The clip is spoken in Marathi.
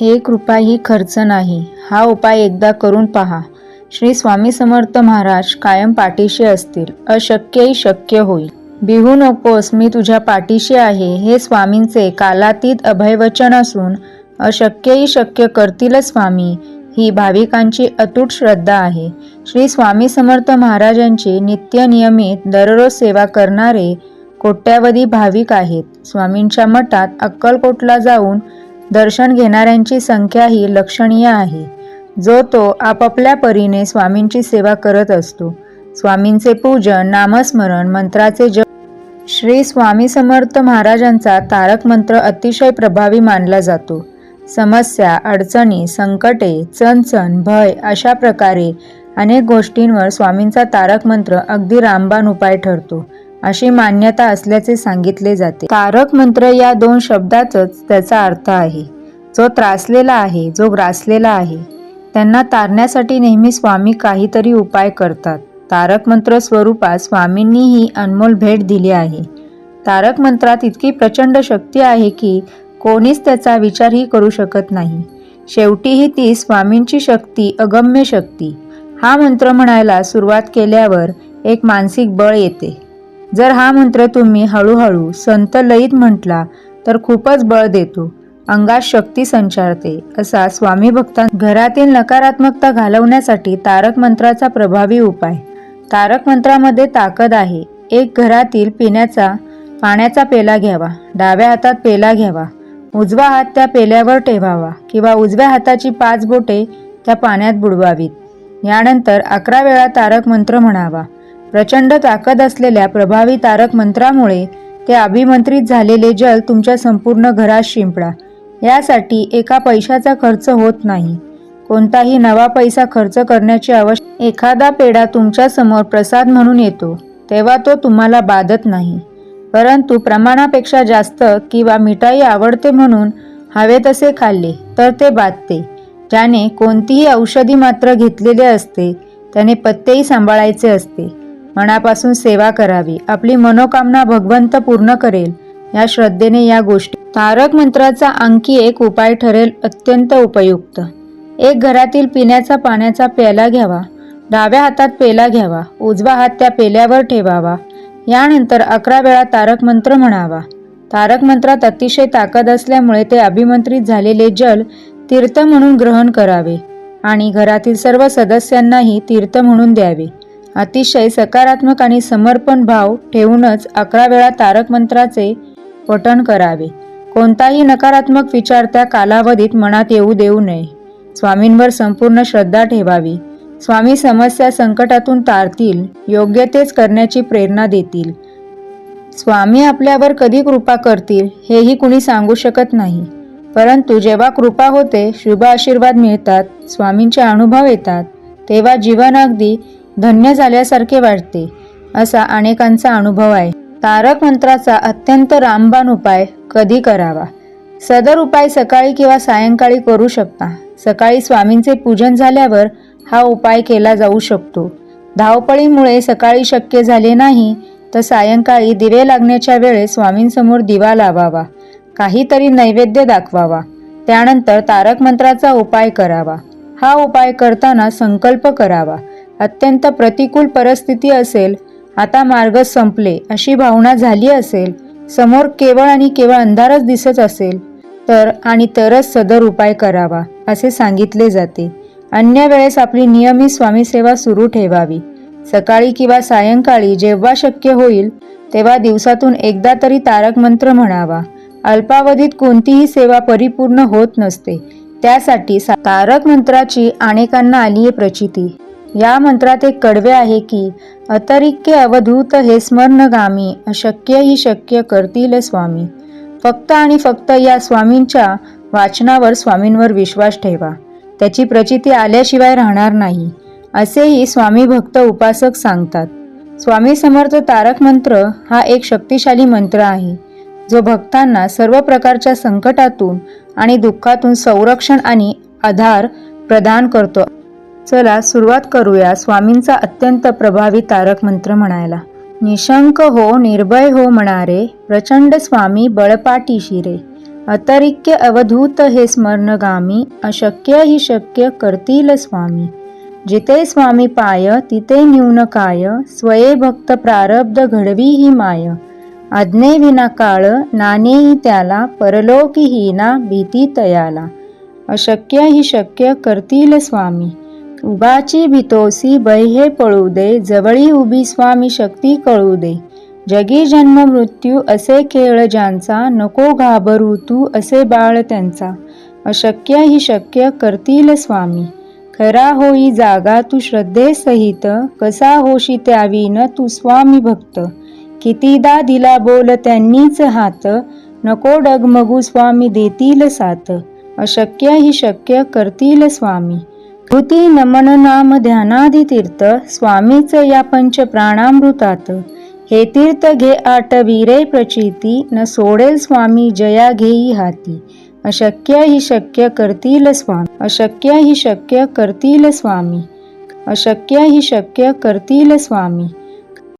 एक रुपयाही खर्च नाही. हा उपाय एकदा करून पहा. श्री स्वामी समर्थ महाराज कायम पाठीशी असतील. अशक्यही शक्य होईल. बिहू नकोस मी तुझ्या पाठीशी आहे. हे स्वामींचे कालातीत अभयवचन असून अशक्यही शक्य करतीलच स्वामी. ही भाविकांची अतूट श्रद्धा आहे. श्री स्वामी समर्थ महाराजांची नित्य नियमित दररोज सेवा करणारे कोट्यावधी भाविक आहेत. स्वामींच्या मठात अक्कलकोटला जाऊन दर्शन घेणाऱ्यांची संख्याही लक्षणीय आहे. जो तो आपापल्या परीने स्वामींची सेवा करत असतो. स्वामींचे पूजन नामस्मरण मंत्राचे जप. श्री स्वामी समर्थ महाराजांचा तारक मंत्र अतिशय प्रभावी मानला जातो. समस्या अडचणी संकटे चणचण भय अशा प्रकारे अनेक गोष्टींवर स्वामींचा तारक मंत्र अगदी रामबाण उपाय ठरतो. अशी मान्यता असल्याचे सांगितले जाते. तारक मंत्र या दोन शब्दातच त्याचा अर्थ आहे. जो त्रासलेला आहे जो ग्रासलेला आहे त्यांना तारण्यासाठी नेहमी स्वामी काहीतरी उपाय करतात. तारक मंत्र स्वरूपात स्वामींनी ही अनमोल भेट दिली आहे. तारक मंत्रात इतकी प्रचंड शक्ती आहे की कोणीच त्याचा विचारही करू शकत नाही. शेवटीही ती स्वामींची शक्ती अगम्य शक्ती. हा मंत्र म्हणायला सुरुवात केल्यावर एक मानसिक बळ येते. जर हा मंत्र तुम्ही हळूहळू संत लयीत म्हटला तर खूपच बळ देतो. अंगात शक्ती संचारते असा स्वामी भक्तां घरातील नकारात्मकता घालवण्यासाठी तारक मंत्राचा प्रभावी उपाय. तारक मंत्रामध्ये ताकद आहे. एक घरातील पिण्याचा पाण्याचा पेला घ्यावा. डाव्या हातात पेला घ्यावा. उजवा हात त्या पेल्यावर ठेवावा किंवा उजव्या हाताची पाच बोटे त्या पाण्यात बुडवावीत. यानंतर अकरा वेळा तारक मंत्र म्हणावा. प्रचंड ताकद असलेल्या प्रभावी तारक मंत्रामुळे ते अभिमंत्रित झालेले जल तुमच्या संपूर्ण घरात शिंपडा. यासाठी एका पैशाचा खर्च होत नाही. कोणताही नवा पैसा खर्च करण्याची आवश्यक एखादा पेढा तुमच्यासमोर प्रसाद म्हणून येतो तेव्हा तो तुम्हाला बाधत नाही. परंतु प्रमाणापेक्षा जास्त किंवा मिठाई आवडते म्हणून हवे तसे खाल्ले तर ते बाधते. ज्याने कोणतीही औषधी मात्र घेतलेले असते त्याने पत्तेही सांभाळायचे असते. मनापासून सेवा करावी. आपली मनोकामना भगवंत पूर्ण करेल. या श्रद्धेने या गोष्टी. तारक मंत्राचा आणखी एक उपाय ठरेल अत्यंत उपयुक्त. एक घरातील पिण्याचा पाण्याचा प्याला घ्यावा. डाव्या हातात पेला घ्यावा. उजवा हात त्या पेल्यावर ठेवावा. यानंतर अकरा वेळा तारक मंत्र म्हणावा. तारक मंत्रात अतिशय ताकद असल्यामुळे ते अभिमंत्रित झालेले जल तीर्थ म्हणून ग्रहण करावे आणि घरातील सर्व सदस्यांनाही तीर्थ म्हणून द्यावे. अतिशय सकारात्मक आणि समर्पण भाव ठेवूनच अकरा वेळा तारक मंत्राचे पठण करावे. कोणताही नकारात्मक विचार त्या कालावधीत मनात येऊ देऊ नये. स्वामींवर संपूर्ण श्रद्धा ठेवावी. स्वामी समस्या संकटातून तारतील योग्य तेच करण्याची प्रेरणा देतील. स्वामी आपल्यावर कधी कृपा करतील हेही कुणी सांगू शकत नाही. परंतु जेव्हा कृपा होते शुभ आशीर्वाद मिळतात स्वामींचे अनुभव येतात तेव्हा जीवन अगदी धन्य झाल्यासारखे वाटते असा अनेकांचा अनुभव आहे. तारक मंत्राचा अत्यंत रामबाण उपाय कधी करावा? सदर उपाय सकाळी किंवा सायंकाळी करू शकता. सकाळी स्वामींचे पूजन झाल्यावर हा उपाय केला जाऊ शकतो. धावपळीमुळे सकाळी शक्य झाले नाही तर सायंकाळी दिवे लागण्याच्या वेळेस स्वामींसमोर दिवा लावावा. काहीतरी नैवेद्य दाखवावा. त्यानंतर तारक मंत्राचा उपाय करावा. हा उपाय करताना संकल्प करावा. अत्यंत प्रतिकूल परिस्थिती असेल आता मार्ग संपले अशी भावना झाली असेल समोर केवळ आणि केवळ अंधारच दिसत असेल तर आणि तरच सदर उपाय करावा असे सांगितले जाते. अन्य वेळेस आपली नियमित स्वामी सेवा सुरू ठेवावी. सकाळी किंवा सायंकाळी जेव्हा शक्य होईल तेव्हा दिवसातून एकदा तरी तारक मंत्र म्हणावा. अल्पावधीत कोणतीही सेवा परिपूर्ण होत नसते. त्यासाठी तारक मंत्राची अनेकांना आली आहे प्रचिती. या मंत्रात एक कडवे आहे की अतरिक्य अवधूत हे स्मरणगामी अशक्य ही शक्य करतील स्वामी. फक्त आणि फक्त या स्वामींच्या वाचनावर स्वामींवर विश्वास ठेवा. त्याची प्रचिती आल्याशिवाय राहणार नाही. असेही स्वामी भक्त उपासक सांगतात. स्वामी समर्थ तारक मंत्र हा एक शक्तिशाली मंत्र आहे जो भक्तांना सर्व प्रकारच्या संकटातून आणि दुःखातून संरक्षण आणि आधार प्रदान करतो. चला सुरुवात करूया स्वामींचा अत्यंत प्रभावी तारक मंत्र म्हणायला. निशंक हो निर्भय हो म्हणारे प्रचंड स्वामी बळपाटी शिरे. अतरिक्य अवधूत हे स्मरणगामी अशक्य ही शक्य करतील स्वामी. जिथे स्वामी पाय तिथे न्यून काय स्वये भक्त प्रारब्ध घडवी ही माय. आज्ञे विना काळ नानेही त्याला परलोकहीना भीती तयाला. अशक्य ही शक्य करतील स्वामी. उगाची भितोसी बैहे पळू दे जवळी उभी स्वामी शक्ती कळू दे. जगी जन्म मृत्यू असे खेळ ज्यांचा नको घाबरू तू असे बाळ त्यांचा. अशक्य ही शक्य करतील स्वामी. खरा होई जागा तू श्रद्धेसहित कसा होशी त्यावीन तू स्वामी भक्त. कितीदा दिला बोल त्यांनीच हात नको डगमगू स्वामी देतील साथ अशक्य ही शक्य करतील स्वामी. कृती नमन नाम ध्यानादी तीर्थ स्वामीच या पंच प्राणामृतात हे तीर्थ घे आटवीरे प्रचिती न सोडेल स्वामी जया घेई हाती. अशक्य ही शक्य करतील स्वामी. अशक्य ही शक्य करतील स्वामी. अशक्य ही शक्य करतील स्वामी.